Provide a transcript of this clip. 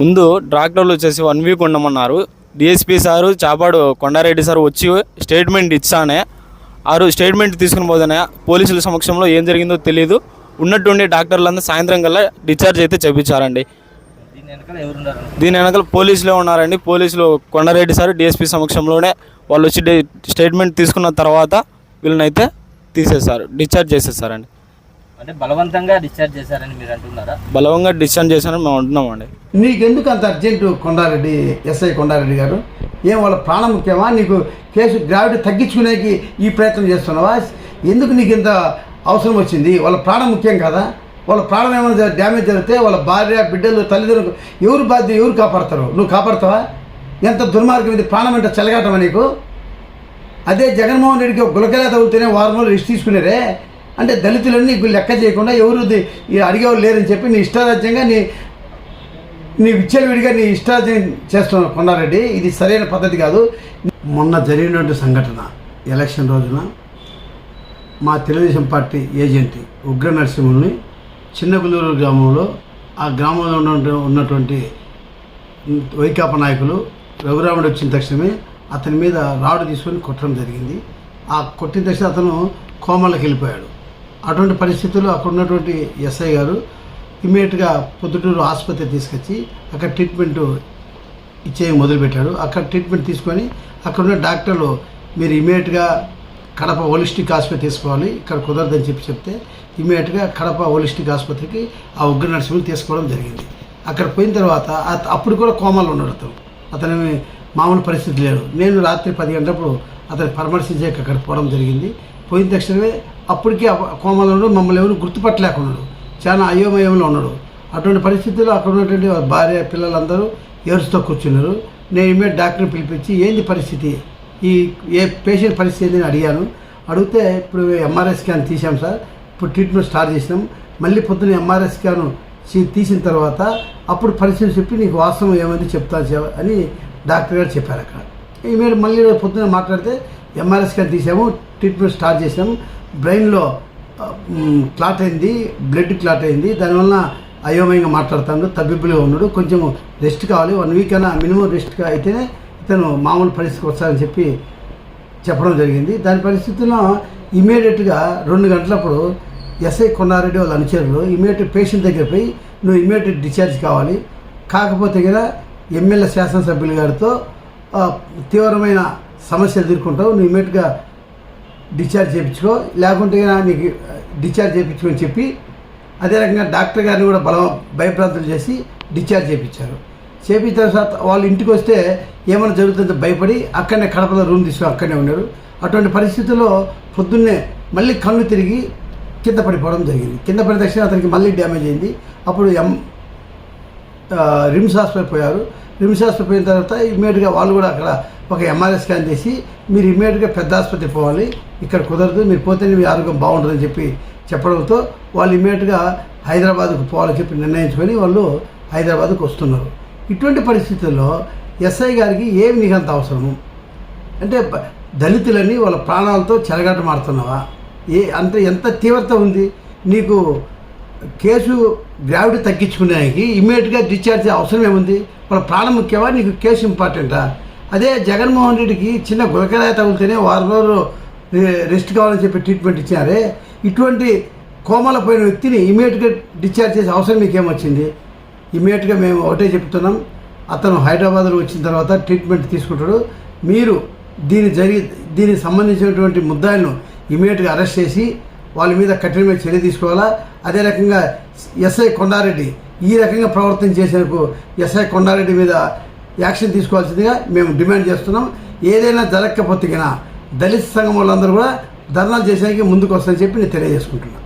ముందు డాక్టర్లు వచ్చేసి one week ఉండమన్నారు DSP sir Chapadu Kondareddy sir వచ్చి స్టేట్మెంట్ ఇచ్చానే. ఆరు స్టేట్మెంట్ తీసుకుని పోదనే పోలీసుల సమక్షంలో ఏం జరిగిందో తెలియదు ఉన్నట్టుండి డాక్టర్లంతా సాయంత్రం కల్లా డిశ్చార్జ్ అయితే చేపించారండి. దీని వెనకాల పోలీసులే ఉన్నారండి. పోలీసులు కొండారెడ్డి సార్ డిఎస్పీ సమక్షంలోనే వాళ్ళు వచ్చి స్టేట్మెంట్ తీసుకున్న తర్వాత వీళ్ళనైతే తీసేశారు డిశ్చార్జ్ చేసేసారండి అంటే బలవంతంగా డిశ్చార్జ్ చేశారని మీరు అంటున్నారా? బలవంగా డిశ్చార్జ్ చేశారని మేము అంటున్నామండి. నీకెందుకు అంత అర్జెంటు కొండారెడ్డి ఎస్ఐ కొండారెడ్డి గారు? ఏం వాళ్ళ ప్రాణం ముఖ్యమా? నీకు కేసు గ్రావిటీ తగ్గించుకునేకి ఈ ప్రయత్నం చేస్తున్నావా? ఎందుకు నీకు ఇంత అవసరం వచ్చింది? వాళ్ళ ప్రాణం ముఖ్యం కదా. వాళ్ళ ప్రాణం ఏమైనా డ్యామేజ్ జరిగితే వాళ్ళ భార్య బిడ్డలు తల్లిదండ్రులు ఎవరు బాధ్యత ఎవరు కాపాడతారు? నువ్వు కాపాడతావా? ఎంత దుర్మార్గం ఇది ప్రాణం అంటే చెలగాటమా నీకు? అదే జగన్మోహన్ రెడ్డికి గులకలా తగులుతూనే వారం రోజులు రెస్ట్ తీసుకునేరే. అంటే దళితులన్నీ నీకు లెక్క చేయకుండా ఎవరు అడిగేవారు లేరని చెప్పి నీ ఇష్టారాజ్యంగా నీ నీ విచ్చలవిడిగా నీ ఇష్టారాజ్యం చేస్తున్న కొండారెడ్డి. ఇది సరైన పద్ధతి కాదు. మొన్న జరిగినటువంటి సంఘటన ఎలక్షన్ రోజున మా తెలుగుదేశం పార్టీ ఏజెంట్ ఉగ్ర నరసింహుని చిన్నగులూరు గ్రామంలో ఆ గ్రామంలో ఉన్నటువంటి ఉన్నటువంటి వైకాపా నాయకులు రఘురాముడు వచ్చిన తక్షణమే అతని మీద రాడు తీసుకొని కొట్టడం జరిగింది. ఆ కొట్టిన తక్షణం అతను కోమలకు వెళ్ళిపోయాడు. అటువంటి పరిస్థితుల్లో అక్కడ ఉన్నటువంటి ఎస్ఐ గారు ఇమీడియట్గా పొద్దుటూరు ఆసుపత్రి తీసుకొచ్చి అక్కడ ట్రీట్మెంట్ ఇచ్చే మొదలుపెట్టాడు. అక్కడ ట్రీట్మెంట్ తీసుకొని అక్కడ ఉన్న డాక్టర్లు మీరు ఇమీడియట్గా కడప హోలిస్టిక్ ఆసుపత్రి తీసుకోవాలి ఇక్కడ కుదరదని చెప్పి చెప్తే ఇమీడియట్గా కడప హోలిస్టిక్ ఆసుపత్రికి ఆ ఉగ్ర నర్సులు తీసుకోవడం జరిగింది. అక్కడ పోయిన తర్వాత అత- అప్పుడు కూడా కోమాలో ఉన్నాడు అతను. అతని మామూలు పరిస్థితి లేడు నేను రాత్రి పది గంటలప్పుడు అతని పరామర్శించే అక్కడ పోవడం జరిగింది. పోయిన తక్షణమే అప్పటికే కోమలు ఉన్నాడు మమ్మల్ని ఎవరు గుర్తుపట్టలేకున్నాడు. చాలా అయోమయంలో ఉన్నాడు. అటువంటి పరిస్థితుల్లో అక్కడ ఉన్నటువంటి భార్య పిల్లలందరూ ఏడుస్తూ కూర్చున్నారు. నేను ఇమీడియట్ డాక్టర్ని పిలిపించి ఏంది పరిస్థితి? ఈ ఏ పేషెంట్ పరిస్థితి ఏంది? అడిగాను. అడిగితే ఇప్పుడు ఎంఆర్ఐ స్కాన్ తీసాం సార్. ఇప్పుడు ట్రీట్మెంట్ స్టార్ట్ చేసినాం. మళ్ళీ పొద్దున్న ఎంఆర్ఐ స్కాన్ తీసిన తర్వాత అప్పుడు పరిస్థితి చెప్పి నీకు వాస్తవం ఏమైంది చెప్తాను అని డాక్టర్ గారు చెప్పారు అక్కడ. మీరు మళ్ళీ పొద్దున్న మాట్లాడితే ఎంఆర్ఎస్ స్కాన్ తీసాము ట్రీట్మెంట్ స్టార్ట్ చేసాము. బ్రెయిన్లో క్లాట్ అయింది బ్లడ్ క్లాట్ అయింది. దానివల్ల అయోమయంగా మాట్లాడుతాడు తబ్బిబ్బులుగా ఉన్నాడు. కొంచెం రెస్ట్ కావాలి. వన్ వీక్ అయినా మినిమం రెస్ట్ అయితేనే ఇతను మామూలు పరిస్థితికి వస్తారని చెప్పి చెప్పడం జరిగింది. దాని పరిస్థితుల్లో ఇమీడియట్గా రెండు గంటలప్పుడు ఎస్ఐ కొండారెడ్డి వాళ్ళ అనుచరులు ఇమీడియట్ పేషెంట్ దగ్గర పోయి నువ్వు ఇమీడియట్ డిశ్చార్జ్ కావాలి. కాకపోతే కదా ఎమ్మెల్యే శాసనసభ్యులు గారితో తీవ్రమైన సమస్యలు ఎదుర్కొంటావు నువ్వు ఇమీడియట్గా డిశ్చార్జ్ చేయించుకో లేకుంటే నీకు డిశ్చార్జ్ చేయించుకొని చెప్పి అదే రకంగా డాక్టర్ గారిని కూడా బలం భయప్రాంతులు చేసి డిశ్చార్జ్ చేయించారు. చేపించిన తర్వాత వాళ్ళు ఇంటికి వస్తే ఏమైనా జరుగుతుందో భయపడి అక్కడనే కడపలో రూమ్ తీసుకొని అక్కడనే ఉన్నారు. అటువంటి పరిస్థితుల్లో పొద్దున్నే మళ్ళీ కళ్ళు తిరిగి కింద పడిపోవడం జరిగింది. కింద పడిన తక్షణం అతనికి మళ్ళీ డ్యామేజ్ అయింది. అప్పుడు ఎం రిమ్స్ హాస్పిటల్ పోయారు. రిమ్స్ హాస్పిటల్ పోయిన తర్వాత ఇమ్మీడియట్గా వాళ్ళు కూడా అక్కడ ఒక ఎంఆర్ఐ స్కాన్ చేసి మీరు ఇమ్మీడియట్గా పెద్ద ఆసుపత్రి పోవాలి. ఇక్కడ కుదరదు మీరు పోతేనే మీ ఆరోగ్యం బాగుంటుందని చెప్పి చెప్పడంతో వాళ్ళు ఇమ్మీడియట్గా హైదరాబాద్కు పోవాలని చెప్పి నిర్ణయించుకొని వాళ్ళు హైదరాబాద్కు వస్తున్నారు. ఇటువంటి పరిస్థితుల్లో ఎస్ఐ గారికి ఏమి నీకు అంత అవసరము అంటే దళితులని వాళ్ళ ప్రాణాలతో చెలగాట మారుతున్నావా? ఏ అంటే ఎంత తీవ్రత ఉంది? నీకు కేసు గ్రావిటీ తగ్గించుకునేకి ఇమ్మీడియట్గా డిశ్చార్జ్ అవసరం ఏముంది? వాళ్ళ ప్రాణం ముఖ్యమా? నీకు కేసు ఇంపార్టెంటా అదే జగన్మోహన్ రెడ్డికి చిన్న గులకరాయ తగిలితేనే వారం రోజులు రెస్ట్ కావాలని చెప్పి ట్రీట్మెంట్ ఇచ్చారే. ఇటువంటి కోమల పోయిన వ్యక్తిని ఇమీడియట్గా డిశ్చార్జ్ చేసే అవసరం మీకేమొచ్చింది? ఇమీడియట్గా మేము ఒకటే చెప్తున్నాం. అతను హైదరాబాద్లో వచ్చిన తర్వాత ట్రీట్మెంట్ తీసుకుంటాడు. మీరు దీని జరిగి దీనికి సంబంధించినటువంటి ముద్దాయిలను ఇమీడియట్గా అరెస్ట్ చేసి వాళ్ళ మీద కఠినమైన చర్య తీసుకోవాలా? అదే రకంగా ఎస్ఐ కొండారెడ్డి ఈ రకంగా ప్రవర్తన చేసేందుకు ఎస్ఐ కొండారెడ్డి మీద యాక్షన్ తీసుకోవాల్సిందిగా మేము డిమాండ్ చేస్తున్నాం. ఏదైనా జరగకపోతే దళిత సంఘం వాళ్ళందరూ కూడా ధర్నాలు చేసేందుకు ముందుకు వస్తారని చెప్పి నేను తెలియజేసుకుంటున్నాను